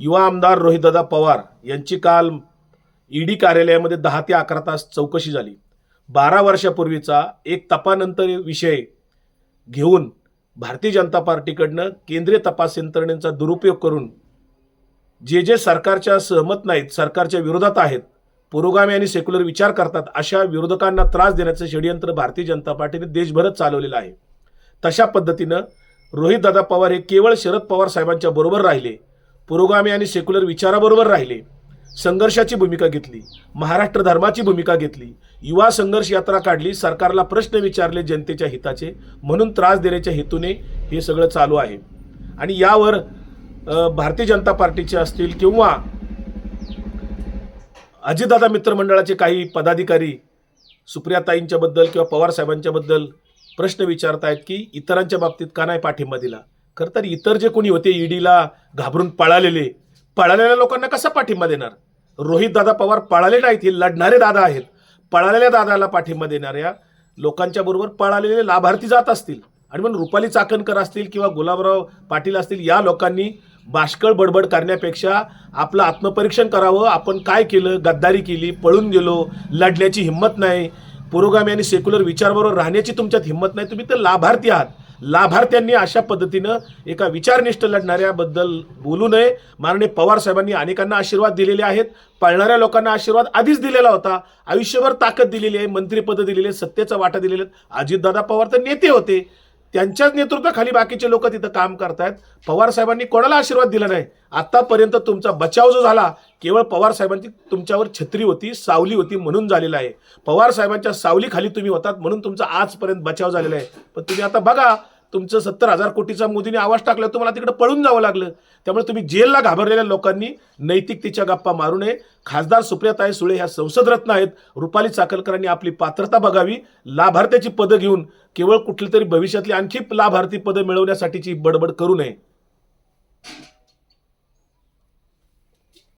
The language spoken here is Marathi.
युवा आमदार रोहितदादा पवार यांची काल ईडी कार्यालयामध्ये दहा ते अकरा तास चौकशी झाली. बारा वर्षापूर्वीचा एक तपानंतर विषय घेऊन भारतीय जनता पार्टीकडनं केंद्रीय तपास यंत्रणेचा दुरुपयोग करून जे जे सरकारच्या सहमत नाहीत सरकारच्या विरोधात आहेत पुरोगामी आणि सेक्युलर विचार करतात अशा विरोधकांना त्रास देण्याचं षडयंत्र भारतीय जनता पार्टीने देशभरात चालवलेलं आहे. तशा पद्धतीनं रोहितदादा पवार हे केवळ शरद पवार साहेबांच्या बरोबर राहिले पुरोगामी आणि सेक्युलर विचाराबरोबर राहिले. संघर्षाची भूमिका घेतली. महाराष्ट्र धर्माची भूमिका घेतली. युवा संघर्ष यात्रा काढली. सरकारला प्रश्न विचारले जनतेच्या हिताचे. म्हणून त्रास देण्याच्या हेतूने हे सगळं चालू आहे. आणि यावर भारतीय जनता पार्टीचे असतील किंवा अजितदादा मित्रमंडळाचे काही पदाधिकारी सुप्रियाताईंच्याबद्दल किंवा पवार साहेबांच्याबद्दल प्रश्न प्रश्न विचारतायत की इतरांच्या बाबतीत का नाही पाठिंबा दिला? खरं तर इतर जे कोणी होते ईडीला घाबरून पळालेले पळालेल्या लोकांना कसा पाठिंबा देणार? रोहित दादा पवार पळाले नाहीत हे लढणारे दादा आहेत. पळालेल्या दादाला पाठिंबा देणाऱ्या लोकांच्या बरोबर पळालेले लाभार्थी जात असतील. आणि म्हणून रुपाली चाकणकर असतील किंवा गुलाबराव पाटील असतील या लोकांनी बाष्कळ बडबड करण्यापेक्षा आपलं आत्मपरीक्षण करावं. आपण काय केलं? गद्दारी केली पळून गेलो लढण्याची हिंमत नाही. पुरोगामी आणि सेक्युलर विचारबरोबर राहण्याची तुमच्यात हिंमत नाही. तुम्ही तर लाभार्थी आहात. लाभार्थ्यांनी अशा पद्धतीनं एका विचारनिष्ठ लढणाऱ्याबद्दल बोलू नये. माननीय पवार साहेबांनी अनेकांना आशीर्वाद दिलेले आहेत. पळणाऱ्या लोकांना आशीर्वाद आधीच दिलेला होता. आयुष्यभर ताकद दिलेली आहे मंत्रिपद दिलेले आहेत सत्तेचा वाटा दिलेले आहेत. अजितदादा पवार तर नेते होते. त्यांच्याच नेतृत्वाखाली बाकीचे लोक तिथं काम करतायत. पवार साहेबांनी कोणाला आशीर्वाद दिला नाही? आतापर्यंत तुमचा बचाव जो झाला केवळ पवार साहेबांची तुमच्यावर छत्री होती सावली होती म्हणून झालेला आहे. पवार साहेबांच्या सावलीखाली तुम्ही होतात म्हणून तुमचा आजपर्यंत बचाव झालेला आहे. पण तुम्ही आता बघा तुमचं सत्तर हजार कोटीचा मोदीने आवाज टाकला तुम्हाला तिकडे पळून जावं लागलं. त्यामुळे तुम्ही जेलला घाबरलेल्या लोकांनी नैतिकतेच्या गप्पा मारू नये. खासदार सुप्रियाताई सुळे ह्या संसदरत्न आहेत. रुपाली चाकलकरांनी आपली पात्रता बघावी. लाभार्थ्याची पदं घेऊन केवळ कुठली तरी भविष्यातली आणखी लाभार्थी पदं मिळवण्यासाठीची बडबड करू नये.